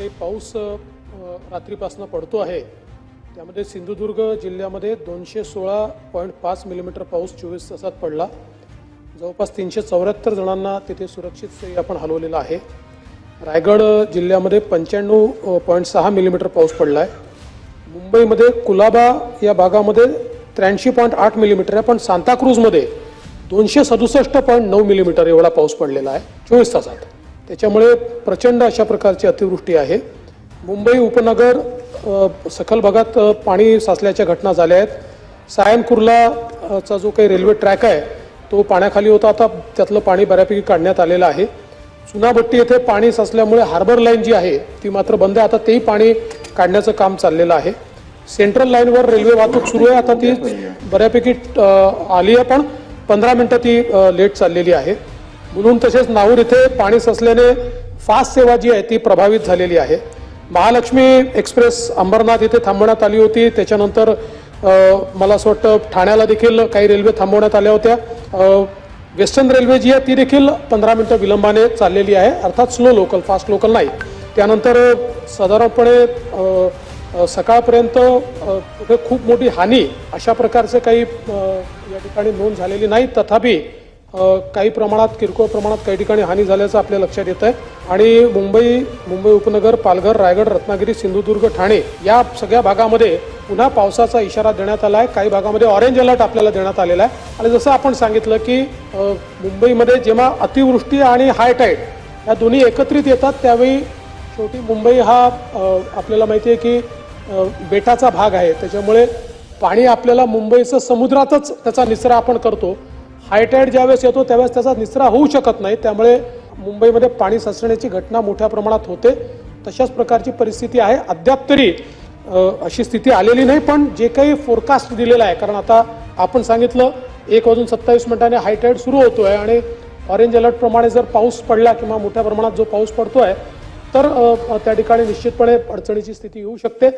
काही पाऊस रात्रीपासून पडतो आहे. त्यामध्ये सिंधुदुर्ग जिल्ह्यामध्ये दोनशे सोळा पॉईंट पाच मिलीमीटर पाऊस चोवीस तासात पडला. जवळपास तीनशे चौऱ्याहत्तर जणांना तिथे सुरक्षित आपण हलवलेलं आहे. रायगड जिल्ह्यामध्ये पंच्याण्णव पॉईंट सहा मिलीमीटर पाऊस पडला आहे मुंबईमध्ये कुलाबा या भागामध्ये त्र्याऐंशी पॉईंट आठ मिलीमीटर आहे पण सांताक्रूजमध्ये दोनशे सदुसष्ट पॉईंट नऊ मिलीमीटर एवढा पाऊस पडलेला आहे चोवीस तासात. त्याच्यामुळे प्रचंड अशा प्रकारची अतिवृष्टी आहे. मुंबई उपनगर सखल भागात पाणी साचल्याच्या घटना झाल्या आहेत. सायन कुर्लाचा जो काही रेल्वे ट्रॅक आहे तो पाण्याखाली होता. आता त्यातलं पाणी बऱ्यापैकी काढण्यात आलेलं आहे. चुनाभट्टी येथे पाणी साचल्यामुळे हार्बर लाईन जी आहे ती मात्र बंद आहे. आता तेही पाणी काढण्याचं काम चाललेलं आहे. सेंट्रल लाईनवर रेल्वे वाहतूक सुरू आहे. आता ती बऱ्यापैकी आली आहे पण पंधरा मिनटं ती लेट चाललेली आहे. म्हणून तसेच नाहूर इथे पाणी ससल्याने फास्ट सेवा जी आहे ती प्रभावित झालेली आहे. महालक्ष्मी एक्सप्रेस अंबरनाथ इथे थांबवण्यात आली होती. त्याच्यानंतर मला असं वाटतं ठाण्याला देखील काही रेल्वे थांबवण्यात आल्या होत्या. वेस्टर्न रेल्वे जी आहे ती देखील पंधरा मिनटं विलंबाने चाललेली आहे. अर्थात स्लो लोकल फास्ट लोकल नाही. त्यानंतर साधारणपणे सकाळपर्यंत खूप मोठी हानी अशा प्रकारचे काही या ठिकाणी नोंद झालेली नाही. तथापि काही प्रमाणात किरकोळ प्रमाणात काही ठिकाणी हानी झाल्याचं आपल्या लक्षात येत आहे आणि मुंबई मुंबई उपनगर पालघर रायगड रत्नागिरी सिंधुदुर्ग ठाणे या सगळ्या भागामध्ये पुन्हा पावसाचा इशारा देण्यात आला आहे काही भागामध्ये ऑरेंज अलर्ट आपल्याला देण्यात आलेला आहे. आणि जसं आपण सांगितलं की मुंबईमध्ये जेव्हा अतिवृष्टी आणि हाय टाईड या दोन्ही एकत्रित येतात त्यावेळी शेवटी मुंबई हा आपल्याला माहिती आहे की बेटाचा भाग आहे. त्याच्यामुळे पाणी आपल्याला मुंबईचं समुद्रातच त्याचा निचरा आपण करतो. हायटाईड ज्यावेळेस येतो त्यावेळेस त्याचा निचरा होऊ शकत नाही. त्यामुळे मुंबईमध्ये पाणी साचण्याची घटना मोठ्या प्रमाणात होते. तशाच प्रकारची परिस्थिती आहे. अद्याप तरी अशी स्थिती आलेली नाही पण जे काही फोरकास्ट दिलेला आहे कारण आता आपण सांगितलं एक वाजून सत्तावीस मिनिटाने हायटाईड सुरू होतो आहे आणि ऑरेंज अलर्टप्रमाणे जर पाऊस पडला किंवा मोठ्या प्रमाणात जो पाऊस पडतो आहे तर त्या ठिकाणी निश्चितपणे अडचणीची स्थिती येऊ शकते.